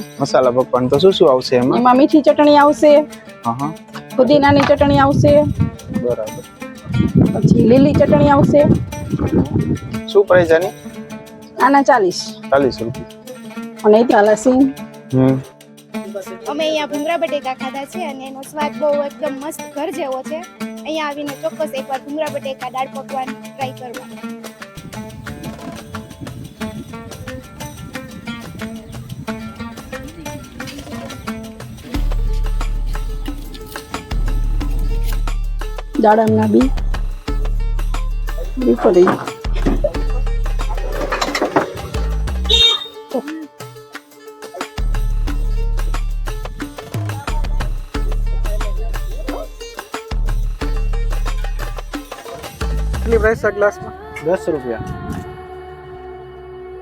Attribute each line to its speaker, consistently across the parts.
Speaker 1: પકવાન
Speaker 2: મસાલા પકવાન તો શું શું આવશે એમાં?
Speaker 1: એમાં મીઠી ચટણી આવશે.
Speaker 2: હા હા.
Speaker 1: ફુદીનાની ચટણી આવશે.
Speaker 2: બરાબર.
Speaker 1: પછી લીલી ચટણી આવશે.
Speaker 2: શું પ્રાઇસ આની?
Speaker 1: આના ચાલીસ.
Speaker 2: ચાલીસ રૂપિયા.
Speaker 1: અને ત્યાં લસીન
Speaker 2: હમ.
Speaker 3: અમે અહીંયા ભૂંગરા બટેકા ખાધા છે અને એનો સ્વાદ બહુ એકદમ મસ્ત ઘર જેવો છે. અહીંયા આવીને ચોક્કસ એકવાર ભૂંગરા બટેકા દાળ પકવાન ટ્રાય કરવા.
Speaker 1: દાડમના બી. બીફળી
Speaker 4: કેટલી પ્રાઇસ છે ગ્લાસમાં?
Speaker 2: દસ રૂપિયા.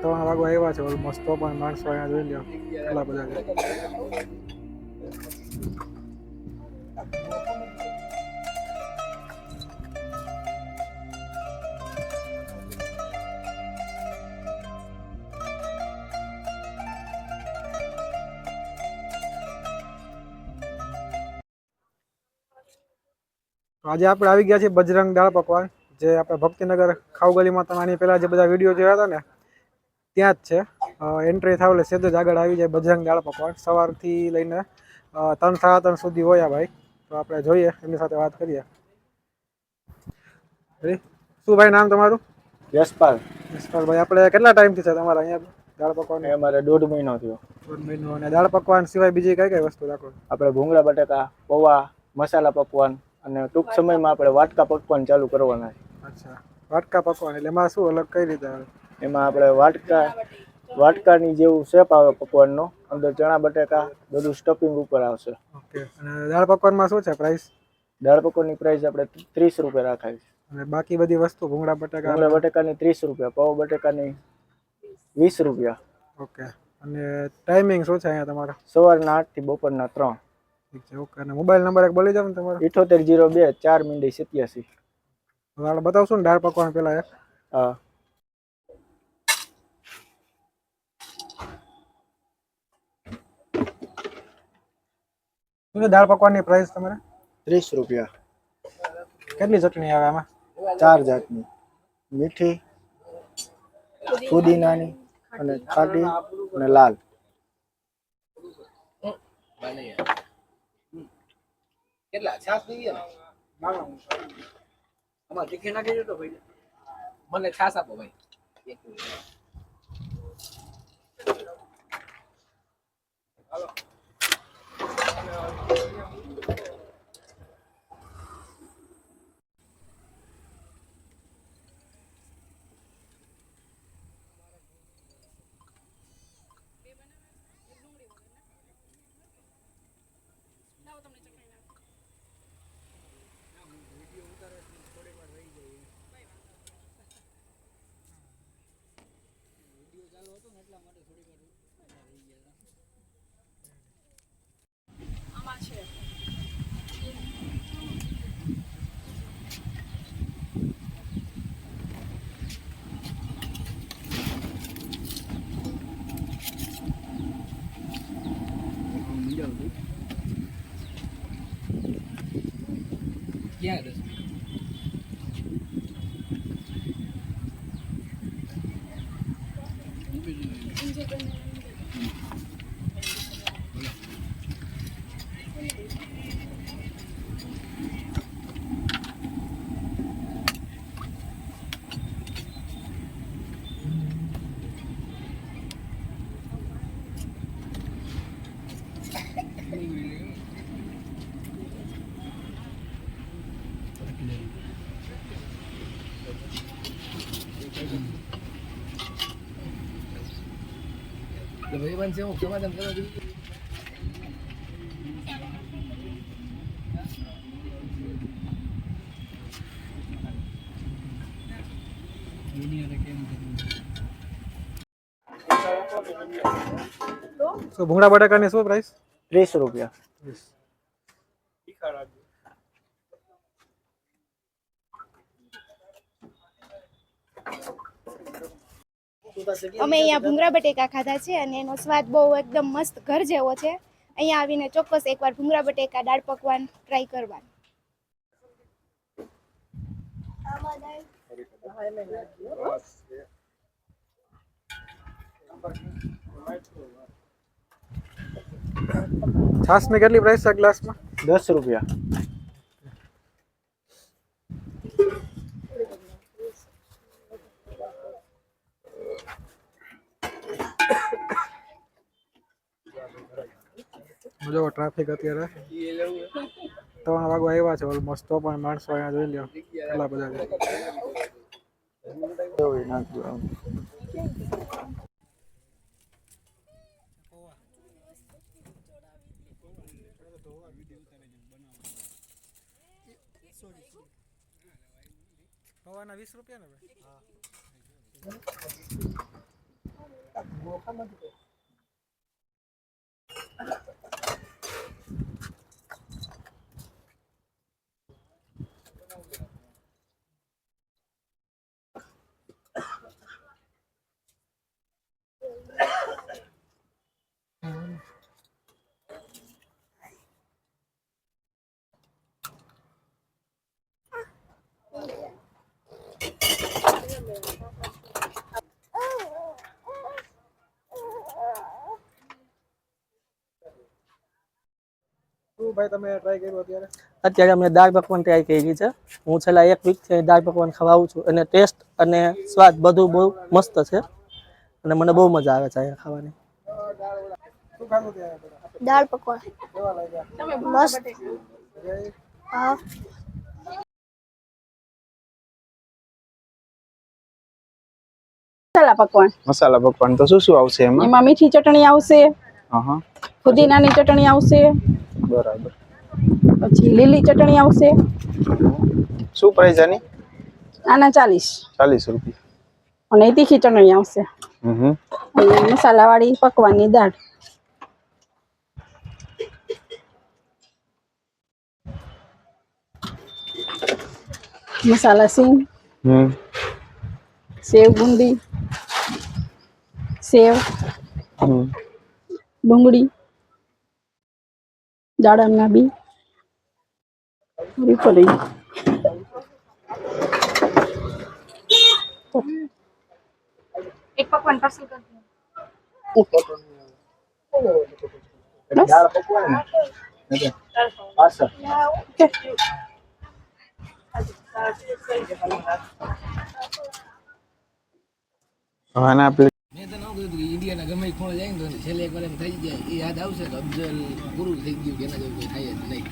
Speaker 4: ત્રણ વાગવા આવ્યા છે ઓલમોસ્ટ તો પણ માણસો અહીંયા જોઈ લ્યો કેટલા બધા છે. આજે આપણે આવી ગયા છીએ બજરંગ દાળ પકવાન જે આપણે ભક્તિનગર ખાઉગલીમાં તમે આની પહેલાં જે બધા વીડિયો જોયા હતા ને ત્યાં જ છે. એન્ટ્રી થાવ એટલે સીધું જ આગળ આવી જાય બજરંગ દાળ પકવાન. સવારથી લઈને ત્રણ સાડા ત્રણ સુધી હોય આ ભાઈ. તો આપણે જોઈએ એમની સાથે વાત કરીએ? શું ભાઈ નામ તમારું?
Speaker 2: યશપાલ.
Speaker 4: ભાઈ આપણે કેટલા ટાઈમથી છે તમારા અહીંયા દાળ પકવાન?
Speaker 2: અમારે દોઢ મહિનો થયો.
Speaker 4: દોઢ મહિનો. અને દાળ પકવાન સિવાય બીજી કઈ કઈ વસ્તુ રાખો?
Speaker 2: આપણે ભૂંગળા બટાકા પૌવા મસાલા પકવાન અને ટૂંક સમયમાં આપણે વાટકા પકવાન ચાલુ કરવાના છે.
Speaker 4: અચ્છા. વાટકા પકવાન એટલે એમાં શું અલગ કઈ રીતે આવે?
Speaker 2: એમાં આપણે વાટકા વાટકાની જેવું શેપ આવે પકવાનનો. અંદર ચણા બટેકા બધું સ્ટફિંગ ઉપર આવશે.
Speaker 4: ઓકે. અને દાળ પકવાનમાં શું છે પ્રાઇસ
Speaker 2: દાળ પકવાનની પ્રાઇસ આપણે ત્રીસ રૂપિયા રાખાય છે
Speaker 4: અને બાકી બધી વસ્તુ ભૂંગળા બટાકા?
Speaker 2: ભૂંગળા બટેકાની ત્રીસ રૂપિયા પાવ બટેકાની વીસ રૂપિયા.
Speaker 4: ઓકે. અને ટાઈમિંગ શું છે અહીંયા તમારા?
Speaker 2: સવારના આઠથી બપોરના ત્રણ.
Speaker 4: ઓકે. અને મોબાઈલ નંબર એક બોલી જાવ ને તમારો.
Speaker 2: ઇઠોતેર જીરો બે ચાર મીંડી સત્યાસી.
Speaker 4: આપણે બતાવશું ને દાળ પકવાન પેલા એક.
Speaker 2: હા.
Speaker 4: શું છે દાળ પકવાનની પ્રાઇસ તમારે?
Speaker 2: ત્રીસ રૂપિયા.
Speaker 4: કેટલી ચટણી આવે આમાં?
Speaker 2: ચાર જાતની. મીઠી ફુદીનાની અને ખાટી અને લાલ.
Speaker 5: કેટલા? છાસ પીવી ગયા અમારે તીખી નાખી દો તો ભાઈ. મને છાસ આપો ભાઈ. Yeah, it is. ભાઈબંધ છે હું સમાધાન કરવા જેવું
Speaker 4: શું ભૂંગળા બટાકાની શું પ્રાઇસ
Speaker 2: ત્રીસ રૂપિયા.
Speaker 3: અમે અહીંયા ભૂંગળા બટેકા ખાધા છે અને એનો સ્વાદ બહુ એકદમ મસ્ત ઘર જેવો છે. અહીંયા આવીને ચોક્કસ એકવાર ભૂંગળા બટેકા દાળ પકવાન ટ્રાય કરવાનું.
Speaker 4: છાસની કેટલી પ્રાઇસ છે ગ્લાસમાં
Speaker 2: દસ રૂપિયા.
Speaker 4: જો ટ્રાફિક અત્યારે. ત્રણ વાગવા આવ્યા છે ઓલમોસ્ટ તો પણ માણસો અહીંયા જોઈ લ્યો કેટલા બધા છે. પૌવાના વીસ રૂપિયા ને ભાઈ? ભાઈ તમે ટ્રાય કર્યું અત્યારે?
Speaker 6: અત્યારે અમે દાળ પકવાન ટ્રાય કરી છે. હું છેલ્લા એક વીકથી દાળ પકવાન ખવાવું છું અને ટેસ્ટ અને સ્વાદ બધું બહુ મસ્ત છે. અને મને બહુ મજા આવે છે અહીંયા ખાવાની.
Speaker 3: દાળ પકવાન. મસ્ત. હા.
Speaker 1: મસાલા પકવાન.
Speaker 7: મસાલા પકવાન તો શું શું આવશે એમાં?
Speaker 1: એમાં મીઠી ચટણી આવશે.
Speaker 7: હા હા
Speaker 1: ફુદીનાની ચટણી આવશે.
Speaker 7: બરાબર.
Speaker 1: પછી લીલી ચટણી આવશે.
Speaker 7: શું પ્રાઇસ આની?
Speaker 1: આના ચાલીસ.
Speaker 7: ચાલીસ રૂપિયા.
Speaker 1: અને તીખી ચટણી આવશે.
Speaker 7: હમ હમ
Speaker 1: અને મસાલાવાળી પકવાનની દાળ. મસાલા સિંગ.
Speaker 7: હમ.
Speaker 1: સેવ બુંદી સેવ.
Speaker 7: હમ.
Speaker 1: ડુંગળી. દાડમના બી પૂરી પડી
Speaker 2: દાળ પકવાન ને? પાછળ.
Speaker 7: હવે આના આપણે
Speaker 5: મેં તને શું કીધું કે ઇન્ડિયાના ગમે ખૂણે જાય ને છેલ્લે એક વાર એમ થઈ જાય, એ યાદ આવશે કે અફઝલ પૂરું થઈ ગયું કે એના જેવું કંઈ થાય જ નહીં.